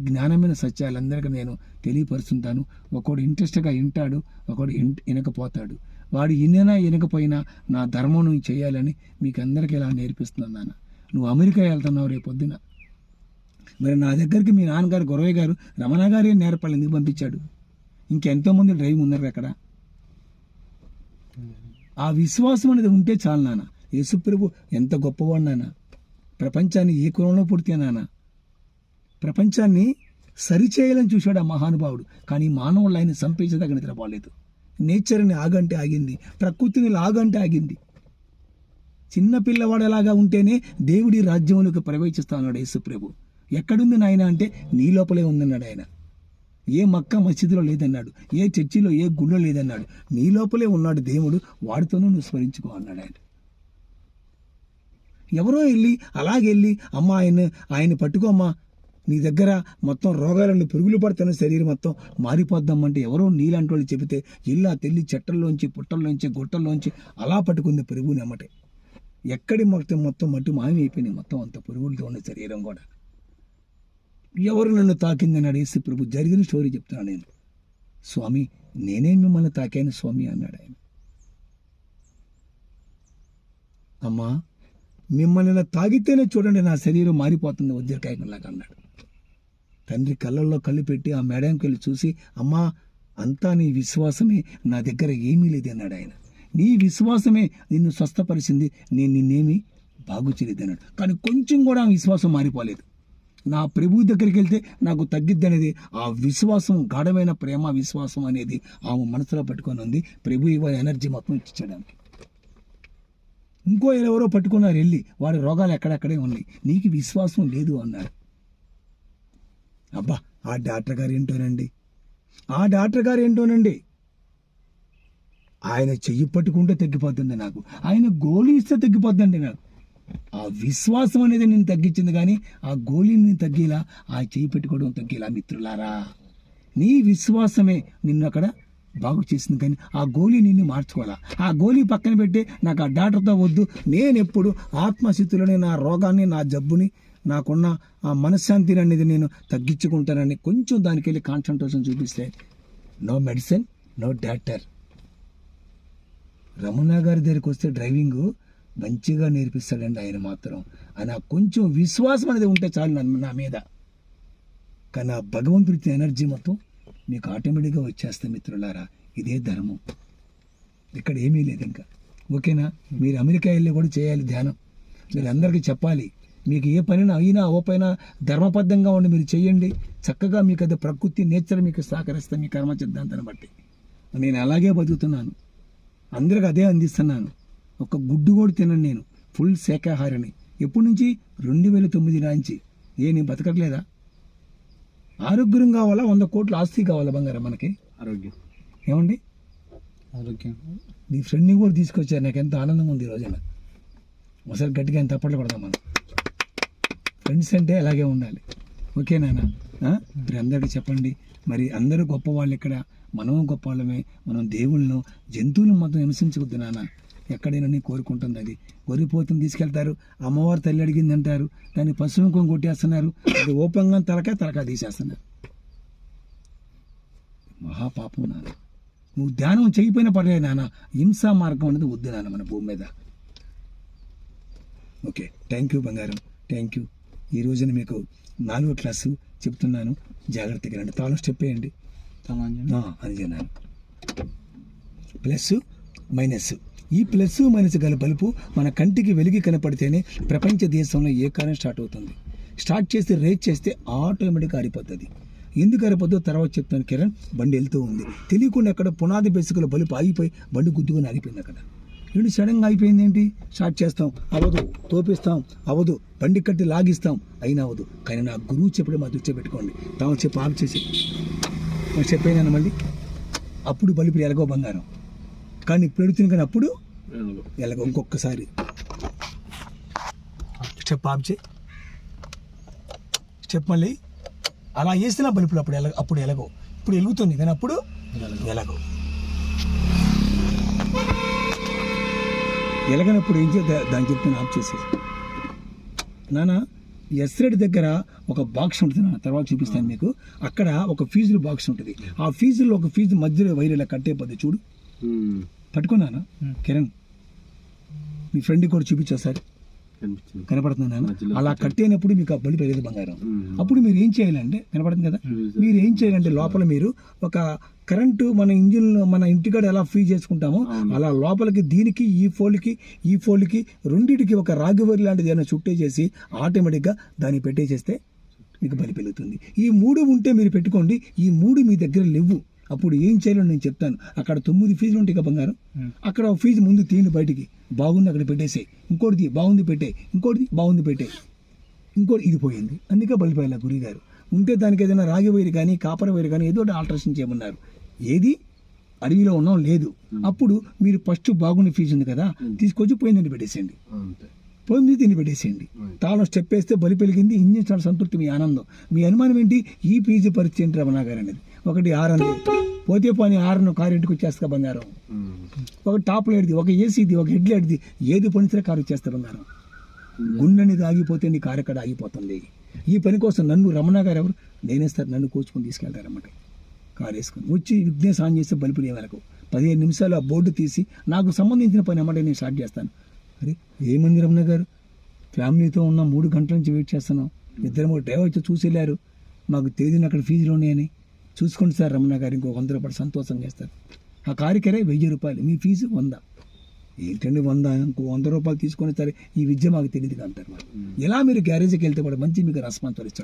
జ్ఞానమైన సత్యాలందరికీ నేను తెలియపరుస్తుంటాను. ఒకడు ఇంట్రెస్ట్గా వింటాడు ఒకడు వినకపోతాడు. వాడు ఇన్నైనా వినకపోయినా నా ధర్మం నువ్వు చేయాలని మీకు అందరికీ ఇలా నేర్పిస్తున్నాను నాన్న. నువ్వు అమెరికా వెళ్తున్నావు రేపు పొద్దున. మరి నా దగ్గరికి మీ నాన్నగారు గొరవయ్య గారు రమణ గారే నేర్పాలి ఎందుకు పంపించాడు? ఇంకెంతోమంది డ్రైవింగ్ ఉన్నారు అక్కడ. ఆ విశ్వాసం అనేది ఉంటే చాలు నాన్న. యేసుప్రభు ఎంత గొప్పవాడు నాన్న. ప్రపంచాన్ని ఏ కులంలో పుడితే నాన్న. ప్రపంచాన్ని సరిచేయాలని చూశాడు ఆ మహానుభావుడు. కానీ మానవుళ్ళు ఆయన సంపేసేదాకా నిద్రపోలేదు. నేచర్ని ఆగంటే ఆగింది. ప్రకృతిని లాగంటే ఆగింది. చిన్న పిల్లవాడు ఎలాగా ఉంటేనే దేవుడి రాజ్యంలోకి ప్రవేశిస్తా అన్నాడు యేసుప్రభు. ఎక్కడుంది నాయన అంటే నీ లోపలే ఉందన్నాడు ఆయన. ఏ మక్క మసీదులో లేదన్నాడు. ఏ చర్చిలో ఏ గుళ్ళో లేదన్నాడు. నీ లోపలే ఉన్నాడు దేవుడు. వాడితోనూ నువ్వు స్మరించుకో అన్నాడు ఆయన. ఎవరో వెళ్ళి అలాగే వెళ్ళి అమ్మ ఆయన ఆయన పట్టుకోమ్మా నీ దగ్గర మొత్తం రోగాలను పురుగులు పడుతున్న శరీరం మొత్తం మారిపోద్దామంటే ఎవరో నీలాంటి వాళ్ళు చెబితే ఇల్లా తెల్లి చెట్టల్లోంచి పుట్టల్లోంచి గుట్టల్లోంచి అలా పట్టుకుంది పురుగుని అమ్మటే. ఎక్కడి మొత్తం మొత్తం మట్టి మాయమైపోయినాయి మొత్తం అంత పురుగులతో ఉన్న శరీరం కూడా. ఎవరు నన్ను తాకిందని అడిగేసి ప్రభు జరిగిన స్టోరీ చెప్తున్నాను నేను. స్వామి నేనే మిమ్మల్ని తాకాను స్వామి అన్నాడు ఆయన. అమ్మా మిమ్మల్ని తాగితేనే చూడండి నా శరీరం మారిపోతుంది ఉద్యోగకాయకులాగా అన్నాడు. తండ్రి కళ్ళల్లో కళ్ళు పెట్టి ఆ మేడంకి వెళ్ళి చూసి అమ్మా అంతా నీ విశ్వాసమే నా దగ్గర ఏమీ లేదు అన్నాడు ఆయన. నీ విశ్వాసమే నిన్ను స్వస్థపరిచింది నేను నిన్నేమి బాగు చేయలేదన్నాడు కానీ కొంచెం కూడా ఆ విశ్వాసం మారిపోలేదు. నా ప్రభు దగ్గరికి వెళ్తే నాకు తగ్గిద్ది అనేది ఆ విశ్వాసం గాఢమైన ప్రేమ విశ్వాసం అనేది ఆమె మనసులో పెట్టుకొని ఉంది. ప్రభు ఇవ్వ ఎనర్జీ మొత్తం ఇచ్చేయడానికి. ఇంకో ఎవరో పట్టుకున్నారు వెళ్ళి వాడి రోగాలు ఎక్కడెక్కడే ఉన్నాయి. నీకు విశ్వాసం లేదు అన్నారు అబ్బా ఆ డాక్టర్ గారు ఏంటోనండి? ఆ డాక్టర్ గారు ఏంటోనండి? ఆయన చెయ్యి పట్టుకుంటే తగ్గిపోతుంది నాకు. ఆయన గోళీ ఇస్తే తగ్గిపోతుందండి నాకు. ఆ విశ్వాసం అనేది నేను తగ్గించింది కానీ ఆ గోళీని తగ్గేలా ఆ చెయ్యి పెట్టుకోవడం తగ్గేలా మిత్రులారా. నీ విశ్వాసమే నిన్ను అక్కడ బాగు చేసింది కానీ ఆ గోళీ నిన్ను మార్చుకోవాలా? ఆ గోళీ పక్కన పెట్టి నాకు ఆ డాక్టర్తో వద్దు. నేను ఎప్పుడు ఆత్మస్థితిలోనే నా రోగాన్ని నా జబ్బుని నాకున్న ఆ మనశ్శాంతిని అనేది నేను తగ్గించుకుంటానని కొంచెం దానికి వెళ్ళి కాన్సన్ట్రేషన్ చూపిస్తే no medicine no doctor Ramana గారి దగ్గరికి వస్తే డ్రైవింగ్ మంచిగా నేర్పిస్తాడండి ఆయన మాత్రం. ఆయన కొంచెం విశ్వాసం అనేది ఉంటే చాలు నా నా మీద. కానీ ఆ భగవంతుడి ఎనర్జీ మొత్తం మీకు ఆటోమేటిక్గా వచ్చేస్తాయి మిత్రులారా ఇదే ధర్మం. ఇక్కడ ఏమీ లేదు ఇంకా. ఓకేనా? మీరు అమెరికా వెళ్ళి కూడా చేయాలి ధ్యానం. మీరు అందరికీ చెప్పాలి. మీకు ఏ పనినా అయినా ఓ పైన ధర్మబద్ధంగా ఉండి మీరు చేయండి. చక్కగా మీకు అది ప్రకృతి నేచర్ మీకు సహకరిస్తుంది మీ కర్మ సిద్ధాంతాన్ని బట్టి. నేను అలాగే బతుకుతున్నాను. అందరికి అదే అందిస్తున్నాను. ఒక గుడ్డు కూడా తినను నేను. ఫుల్ శాఖాహారిని ఎప్పటి నుంచి? రెండు వేల తొమ్మిది నుంచి. ఏ నేను బతకట్లేదా? ఆరోగ్యం కావాలా? వంద కోట్ల ఆస్తి కావాలా బంగారం మనకి? ఆరోగ్యం. ఏమండి? ఆరోగ్యం. నీ ఫ్రెండ్ని కూడా తీసుకొచ్చారు. నాకు ఎంత ఆనందంగా ఉంది ఈ రోజున. ఒకసారి గట్టిగా ఎంత తప్పట్లు కొడదాం మనం. ఫ్రెండ్స్ అంటే అలాగే ఉండాలి. ఓకేనా మీరు అందరికీ చెప్పండి. మరి అందరూ గొప్పవాళ్ళు ఇక్కడ. మనము గొప్ప వాళ్ళమే మనం దేవుళ్ళను జంతువులను మొత్తం హింసించవద్దు నాన్న. ఎక్కడైనా కోరుకుంటుంది అది. గొర్రెపోతుని తీసుకెళ్తారు. అమ్మవారు తల్లి అడిగింది అంటారు. దాన్ని పశువుకం కొట్టేస్తున్నారు. అది ఓపెన్గా తలక తలక తీసేస్తున్నారు. మహాపాపం నాన్న. నువ్వు ధ్యానం చేయకపోయినా పర్లేదు నాన్న. హింసా మార్గం అనేది వద్దు నాన్న మన భూమి మీద. ఓకే. థ్యాంక్ యూ బంగారం. థ్యాంక్ యూ ఈ రోజున మీకు నాలుగో క్లాసు చెప్తున్నాను. జాగ్రత్తగా రండి. తాళం స్టెప్ వేయండి. చెప్పాను ప్లస్ మైనస్ ఈ ప్లస్ మైనస్ గల బలుపు మన కంటికి వెలిగి కనపడితేనే ప్రపంచ దేశంలో ఏ కాలం స్టార్ట్ అవుతుంది? స్టార్ట్ చేసి రేట్ చేస్తే ఆటోమేటిక్గా ఆరిపోతుంది. ఎందుకు ఆరిపోద్దో తర్వాత చెప్తాను కిరణ్. బండి వెళ్తూ ఉంది. తెలియకుండా అక్కడ పునాది బెసుకుల బలుపు ఆగిపోయి బండి గుద్దుకొని ఆగిపోయింది అక్కడ. ఏంటి సడన్గా అయిపోయింది ఏంటి? స్టార్ట్ చేస్తాం. అవదు తోపిస్తాం. అవదు బండి కట్టి లాగిస్తాం. అయినా అవదు. కానీ నా గురువు చెప్పడే మా దృష్టి పెట్టుకోండి తాము చెప్పి ఆఫ్ చేసి. చెప్పాను మళ్ళీ? అప్పుడు బలిపి ఎలాగో బంగారం. కానీ ఇప్పుడు ఎడుతుంది కానీ అప్పుడు ఎలాగో. ఇంకొకసారి. స్టెప్ ఆఫ్ చేయి. స్టెప్ మళ్ళీ. అలా వేసిన బలుపులు అప్పుడు ఎలాగ అప్పుడు ఎలాగో. ఇప్పుడు వెలుగుతుంది కానీ అప్పుడు ఎలాగో. ఎలాగనప్పుడు ఏం చేద్దా? దాన్ని చెప్తాను ఆఫ్ చేసేసి నానా ఎస్రెడ్ దగ్గర ఒక బాక్స్ ఉంటుంది నా తర్వాత చూపిస్తాను మీకు. అక్కడ ఒక ఫీజులు బాక్స్ ఉంటుంది. ఆ ఫీజులో ఒక ఫీజు మధ్యలో వైర్ ఇలా కట్టే పద్ధతి చూడు. పట్టుకున్నానా. కిరణ్. మీ ఫ్రెండ్ కూడా చూపించా సార్ కనపడుతున్నాను అలా కట్టేనప్పుడు మీకు ఆ బలి పెరిగేది బంగారం. అప్పుడు మీరు ఏం చేయాలంటే కనపడుతుంది కదా? మీరు ఏం చేయాలంటే లోపల మీరు ఒక కరెంటు మన ఇంజిన్ మన ఇంటికాడ ఎలా ఫ్రీ చేసుకుంటామో. అలా లోపలికి దీనికి ఈ ఫోల్కి ఈ ఫోల్కి రెండిటికి ఒక రాగివరి లాంటిది ఏమైనా చుట్టేసేసి ఆటోమేటిక్గా దాన్ని పెట్టేసేస్తే మీకు బలి పెరుగుతుంది. ఈ మూడు ఉంటే మీరు పెట్టుకోండి. ఈ మూడు మీ దగ్గర లేవు. అప్పుడు ఏం చేయాలో నేను చెప్తాను. అక్కడ తొమ్మిది ఫీజులు ఉంటాయి కదా బంగారం. అక్కడ ఒక ఫీజు ముందు తీయండి బయటికి. బాగుంది అక్కడ పెట్టేసే ఇంకోటిది బాగుంది పెట్టే ఇంకోటిది బాగుంది పెట్టే ఇంకోటి ఇది పోయింది. అందుకే బలిపోయాల గురి గారు ఉంటే దానికి ఏదైనా రాగి వైరు కానీ కాపర్ వైరు కానీ ఏదో ఒకటి ఆల్టరేషన్ చేయమన్నారు. ఏది? అడవిలో ఉన్నాం లేదు. అప్పుడు మీరు ఫస్ట్ బాగుండే ఫీజు ఉంది కదా తీసుకొచ్చి పోయిందని పెట్టేసేయండి. పోయింది దీన్ని పెట్టేసేయండి తాళం స్టెప్ వేస్తే బలి పెరిగింది ఇంజిన్ చాలా సంతృప్తి మీ ఆనందం. మీ అనుమానం ఏంటి? ఈ పీజీ పరిస్థితి ఏంటి రమణ గారు అనేది. ఒకటి ఆరు పోతే పోనీ ఆరును కారు ఇంటికి వచ్చేస్తా బంగారం. ఉమ్. ఒక టాప్ లైట్ది ఒక ఏసీది ఒక హెడ్ లైట్ది ఏది పనిస్తే కారు వచ్చేస్తా బంగారం. గుండె అనేది ఆగిపోతే నీ కారు ఎక్కడ ఆగిపోతుంది? ఈ పని కోసం నన్ను రమణ గారు ఎవరు నేనేస్తారు నన్ను కూర్చుకొని తీసుకెళ్తారన్నమాట కారు వేసుకొని. వచ్చి విఘ్నేష్ ఆన్ చేస్తే బల్బు వాళ్ళకు పదిహేను నిమిషాలు ఆ బోర్డు తీసి నాకు సంబంధించిన పని అన్నమాట నేను స్టార్ట్ చేస్తాను. అరే ఏ రమణ గారు? ఫ్యామిలీతో ఉన్న మూడు గంటల నుంచి వెయిట్ చేస్తున్నాం. ఇద్దరు డ్రైవర్ వచ్చి చూసి వెళ్ళారు మాకు తేదీని అక్కడ ఫీజులు ఉన్నాయని. చూసుకోండి సార్ రమణ గారు ఇంకో వంద రూపాయలు సంతోషం చేస్తారు. ఆ కారికరే వెయ్యి రూపాయలు మీ ఫీజు వంద. ఏంటండి వంద? ఇంకో వంద రూపాయలు తీసుకొని సరే ఈ విద్య మాకు తెలియదు అంటారు. ఎలా మీరు గ్యారేజ్కి వెళ్తే కూడా మంచి మీకు రెస్పాన్స్ ఇస్తాడు